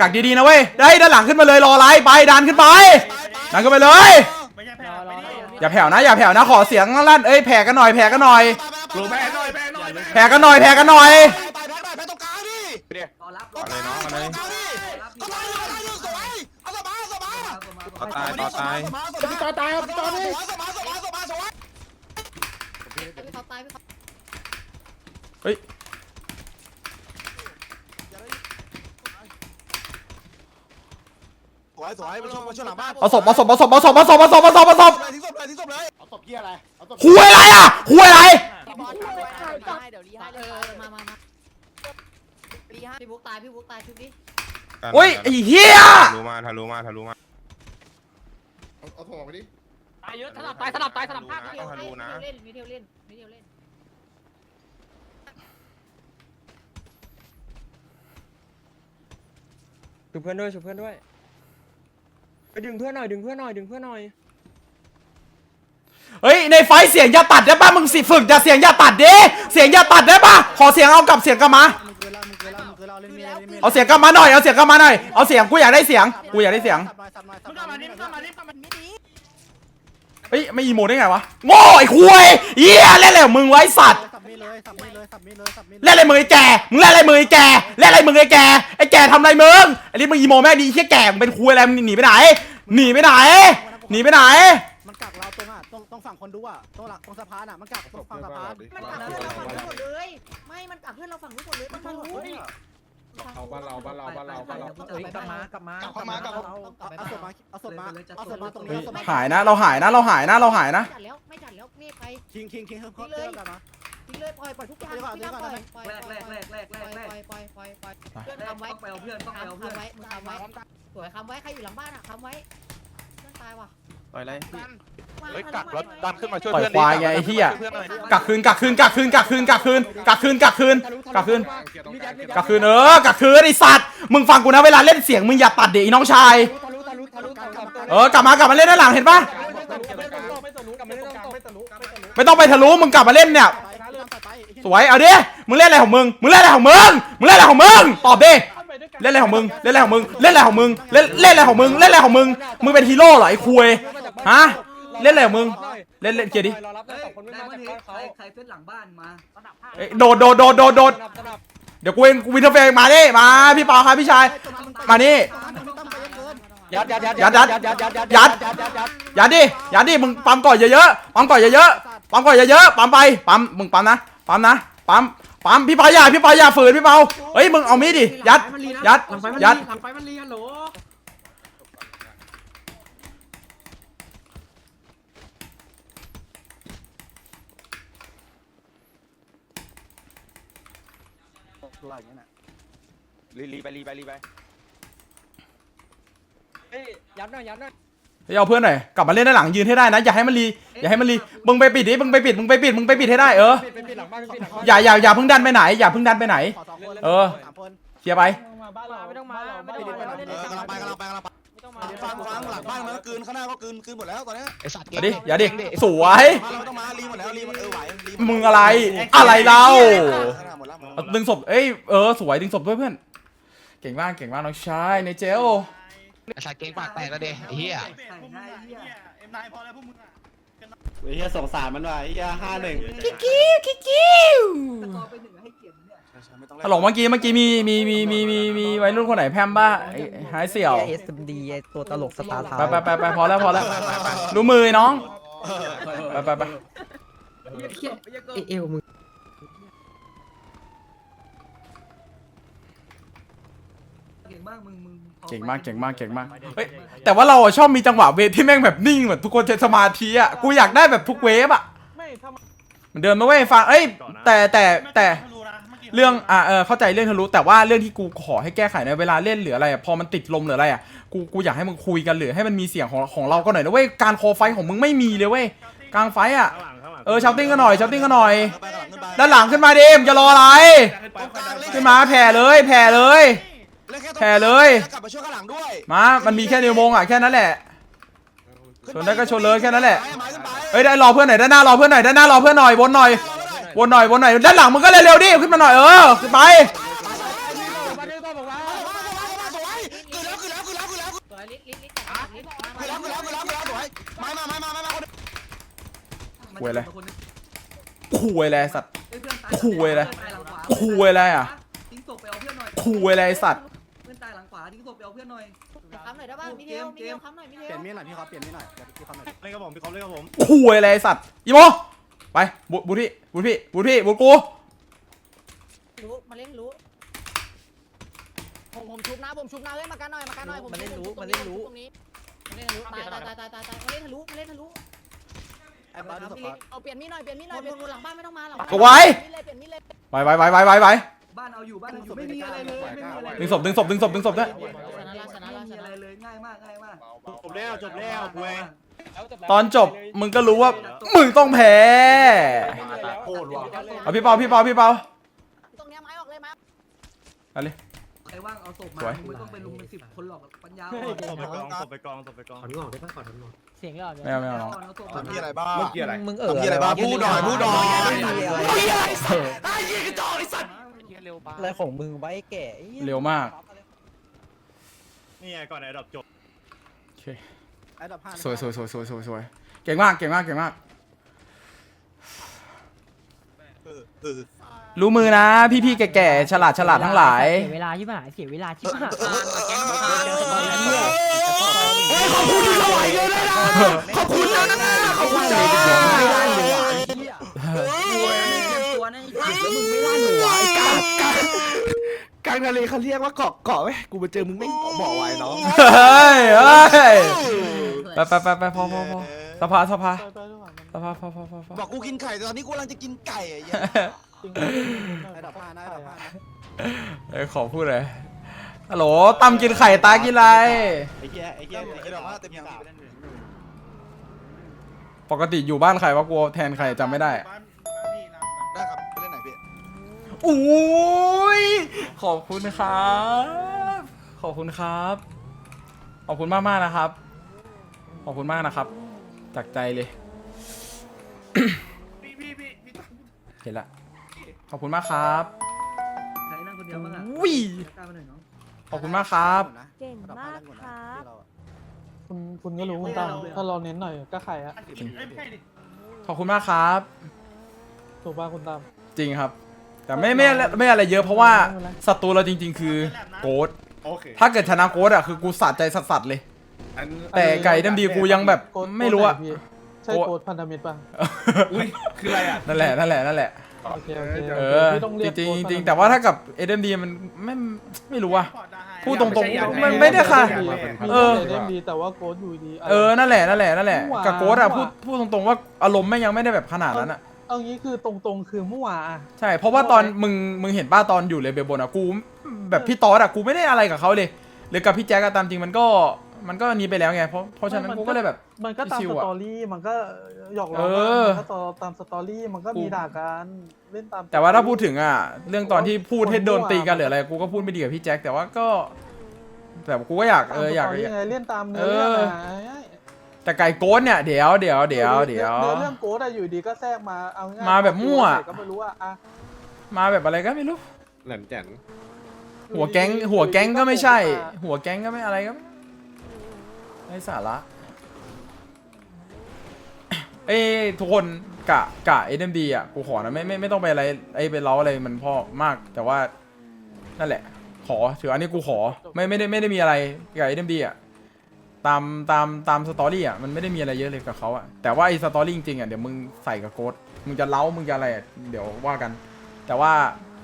กักดีๆนะเว้ยได้ด้านหลังขึ้นมาเลยรออะไรไปดันขึ้นไปดันขึ้นไปเลย ไม่ใช่แพ้ไม่ได้อย่าแผ่วนะอย่าแผ่วนะขอเสียงลั่นเอ้ยแผ่กันหน่อยแผ่กันหน่อย รูแพ้หน่อยแพ้หน่อยแผ่กันหน่อยแผ่กันหน่อยตรงกลางดิรอตายตายเลยสวยเอาสบายต่อตายต่อตายพี่ต่อตายรับพี่ต่อดิสบายสบายสบายสบาย พี่เขาตายพี่เขา เฮ้ย ส วยสวยมาช่วยมาช่วยหลังบ้านเอาศพเอาศพเอาศพเอาศพเอาศพเอาศพเอาศพเอาศพทิ้งศพเลยทิ้งศพเลยเอาศพเกียอะไรเอาศพคุยอะไรอะคุยอะไรเดี๋ยวรีให้เออมามามารีให้พี่บุ๊กตายพี่บุ๊กตายชุบดิโอ้ยไอ้เหี้ยทะลุมาทะลุมาทะลุมาเอาศพออกไปดิตายเยอะสลับตายสลับตายสลับภาพเที่ยวเล่นไม่เที่ยวเล่นไม่เที่ยวเล่นช่วยเพื่อนด้วยช่วยเพื่อนด้วย ไปดึงเพื่อนหน่อยดึงเพื่อนหน่อยดึงเพื่อนหน่อยเฮ้ยในไฟเสียงอย่าตัดได้ป่ะมึงสิฝึกอย่าเสียงอย่าตัดดิเสียงอย่าตัดได้ป่ะขอเสียงเอากลับเสียงกลับมามึงเคยเล่ามึงเคยเล่ามึงเคยเล่าเล่นเมียเล่นเมียเอาเสียงกลับมาหน่อยเอาเสียงกลับมาหน่อยเอาเสียงกูอยากได้เสียงกูอยากได้เสียงมึงกลับมาดิมึงกลับมาดิกลับมาดิเฮ้ยไม่อีโมได้ไงวะโง่ไอ้คุยเหี้ยเล่นอะไรของมึงไวะไอ้สัตว์สับมีเลยสับมีเลยสับมีเลยสับมีเล่นอะไรมึงไอ้แก่มึงเล่นอะไรมึงไอ้แก่เล่นอะไรมึงไอ้แก่ไอ้แก่ทำอะไรมึงไอ้นี่มึงอีโมแม่ดีแค่แก่มึงเป็นคุยอะไรมึงหนีไปไหนหนีไปไหนหนีไปไหนมันกักเราตรงอะตรงตรงฝั่งคนดูอะตรงหลักตรงสะพานอะมันกักตรงฝั่งสะพานมันกักเพื่อนเราฝั่งนู้นหมดเลย ไม่ มันกักเพื่อนเราฝั่งนู้นหมดเลยมันทะลุ เอาบ้านเราบ้านเราบ้านเราบ้านเรากลับมากลับมากลับเข้ามากลับเอาเอาศพมาเอาศพมาเอาศพมาตรงนี้เฮ้ยเอาศพมาหายนะ เราหายนะ เราหายนะ เราหายนะ จัดแล้วไม่จัดแล้วเมฆไปคิงคิงคิงเขาเลือกกันมาทิ้งเลยปล่อยปล่อยทุกอย่างพี่น้ำปล่อยปล่อยปล่อยปล่อยปล่อยปล่อยปล่อยปล่อยปล่อยเพื่อนทำไว้ต้องไปเอาเพื่อนต้องไปเอาทำเพื่อนทำไว้มึงทำไว้สวยคำไว้ใครอยู่หลังบ้านอะคำไว้เพื่อนตายว่ะป ล่อยอะไรมาเฮ้ยกักรถดันขึ้นมาช่วยปล่อยเพื่อนควายไงไอ้เหี้ยเพื่อนหน่อยกักคืนกักคืนกักคืนกักคืนกักคืนกักคืนกักคืนกักคืนกักคืนเออกักคืนไอ้สัตว์มึงฟังกูนะเวลาเล่นเสียงมึงอย่าตัดเด็กน้องชายทะลุทะลุทะลุทะลุเออกลับมากลับมาเล่นด้านหลังเห็นปะไม่ทะลุกลับมาเล่นตรงไม่ทะลุไม่ทะลุไม่ต้องไปทะลุมึงกลับมาเล่นเนี่ยไปเริ่มตัดไปสวยเอาดิมึงเล่นอะไรของมึงมึงเล่นอะไรของมึงมึงเล่นอะไรของมึงตอบดิเล่นอะไรของมึงเล่นอะไรของมึงเล่นอะไรของมึงเล่นเล่นอะไรของมึงเล่นอะไรของมึงมึงเป็นฮีโร่เหรอไอ้คุย ฮะเล่นอะไรของมึง เล่นเล่นเกียร์ดิ รอรับได้สองคนไม่มาจากบ้านเขาใครเพื่อนหลังบ้านมาเอ้ยโดดโดดโดดโดดโดดสนับสนับเดี๋ยวกูเองกูวินเทอร์เฟกมาดิมาพี่ปอครับพี่ชาย มานี่ยัดยัดยัดยัดยัดยัดยัดยัดยัดยัดยัดยัด อย่าดิอย่าดิมึงปั๊มก่อนเยอะๆปั๊มก่อนเยอะๆปั๊มก่อนเยอะๆปั๊มไปปั๊มมึงปั๊มนะปั๊มนะปั๊มปั๊มพี่ปออย่าพี่ปออย่าฝืนพี่เปาเฮ้ยมึงเอามีดดิยัดยัดยัดหลังไฟมันรีฮัลโหล รีรีไปรีไปรีไปเฮ้ยยัดหน่อยยัดหน่อยเฮ้ยเอาเพื่อนหน่อยกลับมาเล่นด้านหลังยืนให้ได้นะอย่าให้มันรีอย่าให้มันรีมึงไปปิดดิมึงไปปิดมึงไปปิดมึงไปปิดให้ได้เออปิดปิดหลังบ้านปิดหลังบ้านอย่าอย่าอย่าเพิ่งดันไปไหนอย่าเพิ่งดันไปไหน ขอสองคนเออ สามคนเคลียร์ไปบ้านเราไม่ต้องมาไม่ต้องเอมาอกำลังไปกำลังไปกำลังไปฟังฟังหลังบ้านมันก็กลืนข้างหน้าก็กลืนกลืนหมดแล้วตอนนี้อย่าดิอย่าดิสวยมาเราไม่ต้องมารีหมดแล้วรีหมดเออไหวรีมึงอะไรอะไรเราหมดแล้ว เอาดึงศพเอ้ยเออสวยดึงศพด้วยเพื่อน เก่งมากเก่งมากน้องชายในเจลไอ้สัตว์เก่งปากแตกแล้วเด้ไอ้เหี้ยเอ็มนายพอแล้วพวกมึงอะไอ้เหี้ยสงสารมันว่ะไอ้เหี้ยห้าหนึ่งคิกิ้วคิกิ้วต่อไปหนึ่งให้เกียรติเนี่ยฮัลโหลเมื่อกี้เมื่อกี้มีมีมีมีมีมีวัยรุ่นคนไหนแพมบ้าไอ้หายเสี่ยวเอสดีตัวตลกสตาร์ทไปไปไปไปพอแล้วพอแล้วรู้มือน้องไปไปไปเอวมึง เก่งมากมึงมึงเก่งมากเก่งมากเก่งมากเฮ้ยแต่ว่าเราอะชอบมีจังหวะเวทที่แม่งแบบนิ่งแบบทุกคนใช้สมาธิอะกูอยากได้แบบทุกเวฟอะไม่ทำเหมือนเดิมนะเว้ยฟังเอ้ยแต่แต่แต่ เรื่องอะเออเข้าใจเรื่องทะลุแต่ว่าเรื่องที่กูขอให้แก้ไขในเวลาเล่นหรืออะไรอะพอมันติดลมหรืออะไรอะกูกูอยากให้มึงคุยกันหรือให้มันมีเสียงของของเราก็หน่อยนะเว้ยการคอไฟของมึงไม่มีเลยเว้ยกลางไฟอะเออชาวติ้งกันหน่อยชาวติ้งกันหน่อยไปกำลังขึ้นไปด้านหลังขึ้นมาดิมงจะรออะไร ขึ้นมาแผ่เลยแผ่เลย แผ่เลยกลับมาช่วยข้างหลังด้วยมามันมีแค่นิ้วโมงอะแค่นั้นแหละ ชนได้ก็ชนเลยแค่นั้นแหละมาขึ้นไปเอ้ยได้รอเพื่อนหน่อยด้านหน้ารอเพื่อนหน่อยด้านหน้ารอเพื่อนหน่อยวนหน่อยวนหน่อยวนหน่อยด้านหลังมึงก็เร็วๆดิขึ้นมาหน่อยเออขึ้นไปบ้านนี้ก็บอกว่าสวยลิสลิสลิสจับลิสมาไปแล้วไปแล้วไปแล้วไปแล้วสวยมามามามามามาคนหวยอะไรคุยอะไรไอ้สัตว์เอ้ยเพื่อนตายคุยอะไรเพื่อนตายหลังขวาคุยอะไรอะทิ้งศพไปเอาเพื่อนหน่อยคุยอะไรไอ้สัตว์ อยได้ป่ะมิเทลมิเทลค้ำหน่อยมิเทเปลี่ยลนมีดหน่อยพี่ครับเปลี่ยนมีดหน่อยเดี๋ยวพี่ครับหน่อยเล่นกับผมพี่เขาเล่นกับผมคุยอะไรไอ้สัตว์อีโมไปบุบุพี่บุพี่บุพี่บุกูรู้มาเล่นรู้ผมผมชุบนะผมชุบนะเฮ้ยมากันหน่อยมากันหน่อยผมมาเล่นรู้มาเล่นรู้ตรงนี้มาเล่นรู้ตายตายตายตายตายตายมาเล่นทะลุมาเล่นทะลุไอ้บ้าดูสพี่ปอลิร์ตเอาเปลี่ยนมีดหน่อยเปลี่ยนมีดหน่อยเปลี่ยนหลังบ้านไม่ต้องมาหลังบ้านก็ไว้มีดเลยเปลี่ยนมีดเลยไปไปไปไปไปไปบ้านเอาอยู่บ้านเอาอยู่ไม่มีอะไรเลยไม่มีอะไรเลยดึงศพดึงศพดึงศพดึงศพด้วย บแล้วจบแล้วเว้ยตอนจบมึงก็รู้ว่ามึงต้องแพ้โคตรว่ะเอาพี่เปาพี่เปาพี่เปาตรงเนี้ยไม้ออกเลยไม้เอาเลย ใครว่างเอาศพมาสวยมึงไม่ต้องไปลุมเป็นสิบคนหรอกปัญญาตบไปกองตบไปกองตบไปกองเสียงหลอดไม่เอาไม่เอาน้องเอาศพทำที่อะไรบ้าง เมื่อกี้อะไรมึงเออทำที่อะไรบ้างพูดหน่อยพูดหน่อยอะไรของมึงไว้แก่ไอ้หี้ยเร็วมาก นี่ไงก่อนไอ้ดอกจบโอ เคไอ้ดับห้าสวยสวยสวยสวยสวยสวยเก่งมากเก่งมากเก่งมาก เออเออรู้มือนะ พี่พี่ๆแก่ๆฉลาดฉลาดทั้งหลาย เสียเวลาที่หายเสียเวลาที่หายเฮ้ยขอบคุณที่สวายเลยนะขอบคุณนะขอบคุณนะ ไม่ได้เลยว่ะไอ้เหี้ย ตัวนั่น แล้วมึงไม่ได้เลยวะไอ้กา กลางทะเลเขาเรียกว่าเกาะเกาะไหมกูไปเจอมึงไม่บอกไว้เนาะเฮ้ยเฮ้ยไปไปไปไปพอพอพอสภาสภาสภาพอพอพอพอบอกกูกินไข่แต่ตอนนี้กูกำลังจะกินไก่อะไอ้ดับห้านะไอ้ดับห้านะเอ้ยขอพูดเลยฮัลโหลตั้มกินไข่ตากินอะไร ไอ้เหี้ยไอ้เหี้ยไอ้ดอกว่าเต็มสามปกติอยู่บ้านใครวะกลัวแทนใครจำไม่ได้ ได้ครับไปเล่นไหนพี่อุ้ย ขอบคุณครับ ขอบคุณครับ ขอบคุณมากมากๆนะครับ ขอบคุณมากนะครับ จากใจเลยเห็นละ ขอบคุณมากครับ ใครนั่งคนเดียวบ้างอะอุ้ยกล้ามาหน่อยเนาะขอบคุณมากครับ เก่งมากครับ คุณคุณก็รู้คุณตั้มถ้าเราเน้นหน่อยก็ไข่อะขอบคุณมากครับ ถูกป่ะคุณตั้มจริงครับ แต่ไม่ไม่ไม่ไม่อะไรเยอะเพราะว่าศัตรูเราจริง ๆ คือโกดโอเคถ้าเกิดชนะโกดอะคือกูสะใจสัสๆเลยแต่ไก่ดำดีกูยังแบบโกดไม่รู้อะโกดไหนพี่ใช่โกดพันธมิตรป่ะอุ้ยคืออะไรอะนั่นแหละนั่นแหละนั่นแหละโอเคโอเคเออพี่ต้องเรียกจริงโกดๆจริงพันธมิตๆแต่ว่าถ้ากับเอ็มดีมันไม่ไม่รู้ว่ะพูดตรงๆมันไม่ได้ค่ะมีเออเล่มดีแต่ว่าโกดอยู่ดีะไรเออนั่นแหละนั่นแหละนั่นแหละเมื่อวานกับโกดอะเมื่พูอดวานพูดตรงๆว่าอารมณ์แม่งยังไม่ได้แบบขนาดนั้นอะ เอางี้คือตรงๆคือเมื่อวานอะ ใช่ เพราะว่าตอนมึงมึงเห็นป้าตอนอยู่เลยเบลบนอะกู แบบพี่ตอสอะกูไม่ได้อะไรกับเขาเลย หรือกับพี่แจ๊กอะตามจริงมันก็มันก็นี้ไปแล้วไงเพราะเพราะฉะนั้นกูก็เลยแบบ มันก็ตามชิสวๆอะตอรี่มันก็หยอกล้อเอกันอ มันก็ต่อตามสตอรี่มันก็มีด่ากันเล่นตาม แต่ว่าถ้าพูดถึงอะเรื่องตอนที่พูดให้โดนตีกันหรืออะไรกูก็พูดไม่ดีกับพี่แจ็คแต่ว่าก็แต่กูก็อยากเอออยากตมสตรี่ไงเล่นตามเนื้อเรื่องเอออะ แต่ไก่โกดเนี่ยเดี๋ยวเดี๋ยวเดี๋ยวเดี๋ยวเนื้อเรื่องโกดอะอยู่ดีก็แทรกมาเอาง่ายๆมาแบบมั่ว ก็ไม่รู้อะอะมาแบบอะไรก็ไม่รู้ แหลมแจ๋นหัวแก๊ง หัวแก๊งก็ไม่ใช่ หัวแก๊งก็ไม่อะไรก็ไม่ไร้สาระ เอ้ยทุกคนกะกะเอ็มดีอะกูขอนะไม่ไม่ไม่ต้องไปอะไรไอ้ไปเล้าอะไรมันพ่อมาก แต่ว่านั่นแหละ ขอถืออันนี้กูขอไม่ไม่ได้ไม่ได้มีอะไรกับเอ็มดีอะ ตามตามตามสตอรี่อะมันไม่ได้มีอะไรเยอะเลยกับเขาอะแต่ว่าไอ้สตอรี่จริงๆอะเดี๋ยวมึงใส่กับโค้ดมึงจะเล้ามึงจะอะไรอะเดี๋ยวว่ากัน แต่ว่า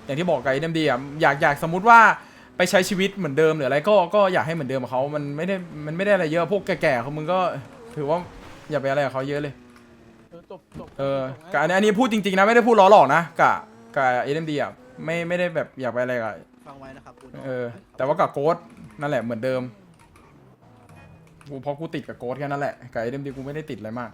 อย่างที่บอกกับเอ็มดีอะอยากอยากสมมุติว่าไปใช้ชีวิตเหมือนเดิมหรืออะไรก็ก็อยากให้เหมือนเดิมกับเขามันไม่ได้มันไม่ได้อะไรเยอะพวกแก่ๆเขามึงก็ถือว่าอย่าไปอะไรกับเขาเยอะเลยเออจบจบเออจบกะอันนี้อันนี้พูดจริงๆนะไม่ได้พูดล้อหลอกนะกะกะเอ็มดีอะไม่ไม่ได้แบบอยากไปอะไรกับฟังไว้นะครับคุณเออแต่ว่ากับโค้ดนั่นแหละเหมือนเดิม กูเพราะกูติดกับโค้ดแค่นั้นแหละกับเอ็มดีกูไม่ได้ติดอะไรมาก